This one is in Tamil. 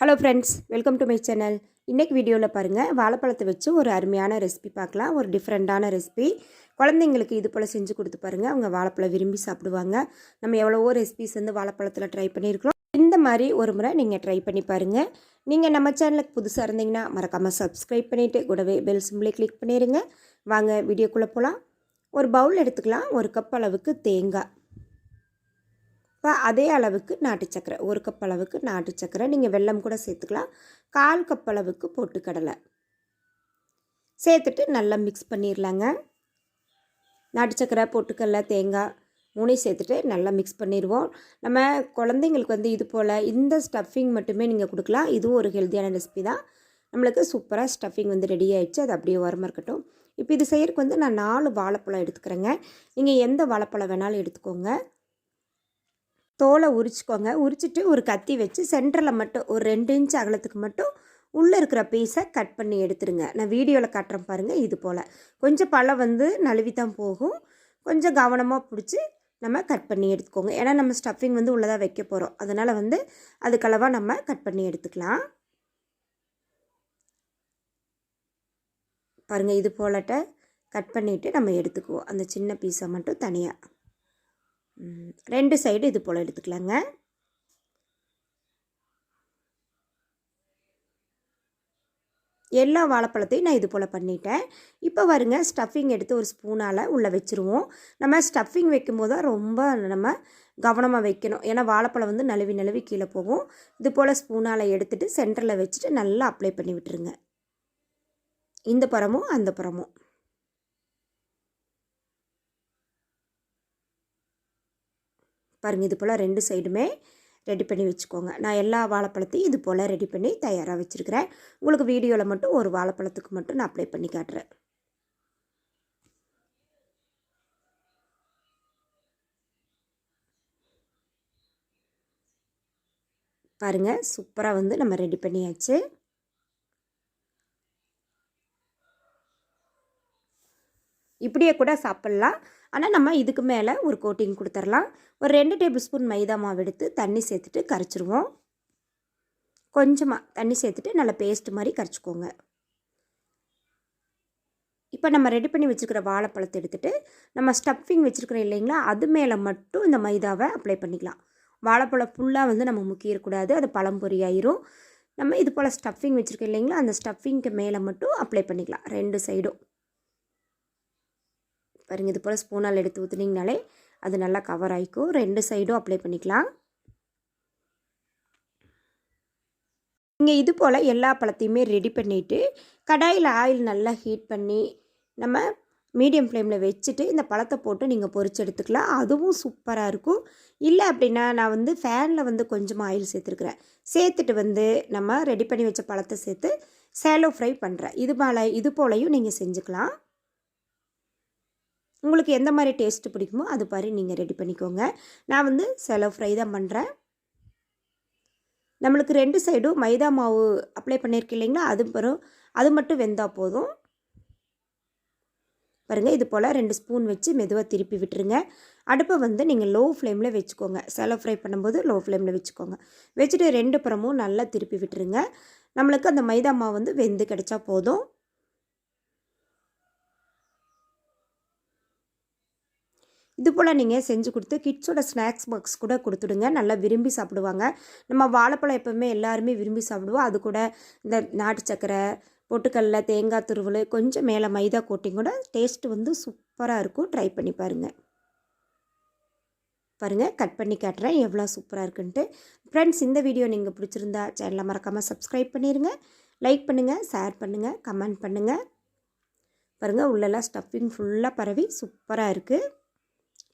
Hello friends welcome to my channel இன்றைக்கி வீடியோவில் பாருங்கள் வாழைப்பழத்தை வச்சு ஒரு அருமையான ரெசிபி பார்க்கலாம். ஒரு டிஃப்ரெண்ட்டான ரெசிபி குழந்தைங்களுக்கு இது போல் செஞ்சு கொடுத்து பாருங்கள் அவங்க வாழைப்பழம் விரும்பி சாப்பிடுவாங்க. நம்ம எவ்வளவோ ரெசிபிஸ் வந்து வாழைப்பழத்தில் ட்ரை பண்ணியிருக்கிறோம். இந்த மாதிரி ஒரு முறை நீங்கள் ட்ரை பண்ணி பாருங்கள் நீங்கள் நம்ம சேனலுக்கு புதுசாக இருந்தீங்கன்னா மறக்காமல் சப்ஸ்கிரைப் பண்ணிவிட்டு கூடவே பெல் சிம்பிளை கிளிக் பண்ணிடுங்க வாங்க வீடியோக்குள்ளே போகலாம் ஒரு பவுல் எடுத்துக்கலாம். ஒரு கப் அளவுக்கு தேங்காய். இப்போ அதே அளவுக்கு நாட்டு சக்கரை ஒரு கப் அளவுக்கு நாட்டு சக்கரை. நீங்கள் வெல்லம் கூட சேர்த்துக்கலாம். கால் கப் அளவுக்கு பொட்டுக்கடலை சேர்த்துட்டு நல்லா மிக்ஸ் பண்ணிடலாங்க நாட்டு சக்கரை பொட்டுக்கடலை தேங்காய் மூணையும் சேர்த்துட்டு நல்லா மிக்ஸ் பண்ணிடுவோம் நம்ம குழந்தைங்களுக்கு வந்து இது போல் இந்த ஸ்டஃபிங் மட்டுமே நீங்கள் கொடுக்கலாம். இதுவும் ஒரு ஹெல்த்தியான ரெசிபி தான். நம்மளுக்கு சூப்பராக ஸ்டஃபிங் வந்து ரெடி ஆகிடுச்சு அது அப்படியே உரமாக இருக்கட்டும். இப்போ இது செய்யறதுக்கு வந்து நான் நாலு வாழைப்பழம் எடுத்துக்கிறேங்க. நீங்கள் எந்த வாழைப்பழம் வேணாலும் எடுத்துக்கோங்க. தோலை உரிச்சிக்கோங்க. உரிச்சிட்டு ஒரு கத்தி வச்சு சென்டரில் மட்டும் ஒரு ரெண்டு இன்ச் அகலத்துக்கு மட்டும் உள்ளே இருக்கிற பீஸை கட் பண்ணி எடுத்துருங்க. நான் வீடியோவில் காட்டுறேன் பாருங்கள் இது போல். கொஞ்சம் பழம் வந்து நழுவி தான் போகும். கொஞ்சம் கவனமாக பிடிச்சி நம்ம கட் பண்ணி எடுத்துக்கோங்க. ஏன்னா நம்ம ஸ்டஃபிங் வந்து உள்ளதாக வைக்க போகிறோம் அதனால் வந்து அதுக்களவாக நம்ம கட் பண்ணி எடுத்துக்கலாம். பாருங்கள் இது போலட்ட கட் பண்ணிவிட்டு நம்ம எடுத்துக்குவோம். அந்த சின்ன பீஸை மட்டும் தனியாக ரெண்டு சைடு இது போல் எடுத்துக்கலாங்க. எல்லா வாழைப்பழத்தையும் நான் இது போல் பண்ணிட்டேன். இப்போ வருங்க ஸ்டஃபிங் எடுத்து ஒரு ஸ்பூனால் உள்ளே வச்சுருவோம். நம்ம ஸ்டஃபிங் வைக்கும்போது தான் ரொம்ப நம்ம கவனமாக வைக்கணும். ஏன்னா வாழைப்பழம் வந்து நழுவி நழுவி கீழே போகும். இது போல் ஸ்பூனால் எடுத்துகிட்டு சென்டரில் வச்சுட்டு நல்லா அப்ளை பண்ணி விட்டுருங்க. இந்த புறமும் அந்த புறமும் பாருங்கள் இது போல் ரெண்டு சைடுமே ரெடி பண்ணி வச்சுக்கோங்க. நான் எல்லா வாழைப்பழத்தையும் இது போல் ரெடி பண்ணி தயாராக வச்சுருக்கிறேன். உங்களுக்கு வீடியோவில் மட்டும் ஒரு வாழைப்பழத்துக்கு மட்டும் நான் அப்ளை பண்ணி காட்டுறேன். பாருங்கள் சூப்பராக வந்து நம்ம ரெடி பண்ணியாச்சு. இப்படியே கூட சாப்பிட்லாம். ஆனால் நம்ம இதுக்கு மேலே ஒரு கோட்டிங் கொடுத்துர்லாம் ஒரு ரெண்டு டேபிள் ஸ்பூன் மைதா மாவு எடுத்து தண்ணி சேர்த்துட்டு கரைச்சிருவோம். கொஞ்சமாக தண்ணி சேர்த்துட்டு நல்லா பேஸ்ட் மாதிரி கரைச்சிக்கோங்க. இப்போ நம்ம ரெடி பண்ணி வச்சுருக்கிற வாழைப்பழத்தை எடுத்துகிட்டு நம்ம ஸ்டஃபிங் வச்சுருக்கிறோம் இல்லைங்களா அது மேலே மட்டும் இந்த மைதாவை அப்ளை பண்ணிக்கலாம். வாழைப்பழம் ஃபுல்லாக வந்து நம்ம முக்கிடக்கூடாது அது பழம் பொரியாயிரும் நம்ம இது போல் ஸ்டஃபிங் வச்சுருக்கோம் இல்லைங்களா அந்த ஸ்டஃபிங்க்கு மேலே மட்டும் அப்ளை பண்ணிக்கலாம் ரெண்டு சைடும் பாருங்கள் இது போல் ஸ்பூனால் எடுத்து ஊற்றுனீங்கனாலே அது நல்லா கவர் ஆகிக்கும் ரெண்டு சைடும் அப்ளை பண்ணிக்கலாம். நீங்கள் இது போல் எல்லா பழத்தையுமே ரெடி பண்ணிவிட்டு கடாயில் ஆயில் நல்லா ஹீட் பண்ணி நம்ம மீடியம் ஃப்ளேமில் வச்சுட்டு இந்த பழத்தை போட்டு நீங்கள் பொறிச்சு எடுத்துக்கலாம். அதுவும் சூப்பராக இருக்கும். இல்லை அப்படின்னா நான் வந்து ஃபேனில் வந்து கொஞ்சமாக ஆயில் சேர்த்துருக்குறேன். சேர்த்துட்டு வந்து நம்ம ரெடி பண்ணி வச்ச பழத்தை சேர்த்து சேலோ ஃப்ரை பண்ணுறேன் இது போல் இது போலையும் நீங்கள் செஞ்சுக்கலாம். உங்களுக்கு எந்த மாதிரி டேஸ்ட்டு பிடிக்குமோ அது மாதிரி நீங்கள் ரெடி பண்ணிக்கோங்க. நான் வந்து செலவு ஃப்ரை தான் பண்ணுறேன் நம்மளுக்கு ரெண்டு சைடும் மைதா மாவு அப்ளை பண்ணியிருக்கேன் இல்லைங்களா? அது வரும். அது மட்டும் வெந்தால் போதும். பாருங்கள் இது போல் ரெண்டு ஸ்பூன் வச்சு மெதுவாக திருப்பி விட்டுருங்க. அடுப்பை வந்து நீங்கள் லோ ஃப்ளேமில் வச்சுக்கோங்க. செலவு ஃப்ரை பண்ணும்போது லோ ஃப்ளேமில் வச்சுக்கோங்க. வச்சுட்டு ரெண்டு புறமும் நல்லா திருப்பி விட்டுருங்க. நம்மளுக்கு அந்த மைதா மாவு வந்து வெந்து கிடச்சா போதும். இது போல் நீங்கள் செஞ்சு கொடுத்து கிட்ஸோட ஸ்நாக்ஸ் பாக்ஸ் கூட கொடுத்துடுங்க. நல்லா விரும்பி சாப்பிடுவாங்க. நம்ம வாழைப்பழம் எப்போவுமே எல்லாருமே விரும்பி சாப்பிடுவோம். அது கூட இந்த நாட்டு சக்கரை பொட்டுக்கல்ல தேங்காய் துருவல் கொஞ்சம் மேலே மைதா கோட்டிங் கூட டேஸ்ட்டு வந்து சூப்பராக இருக்கும். ட்ரை பண்ணி பாருங்கள் பாருங்கள் கட் பண்ணி காட்டுறேன். எவ்வளோ சூப்பராக இருக்குன்ட்டு. ஃப்ரெண்ட்ஸ் இந்த வீடியோ நீங்கள் பிடிச்சிருந்தா சேனலை மறக்காமல் சப்ஸ்கிரைப் பண்ணிடுங்க லைக் பண்ணுங்கள் ஷேர் பண்ணுங்கள் கமெண்ட் பண்ணுங்கள் பாருங்கள் உள்ளெல்லாம் ஸ்டஃபிங் ஃபுல்லாக பரவி சூப்பராக இருக்குது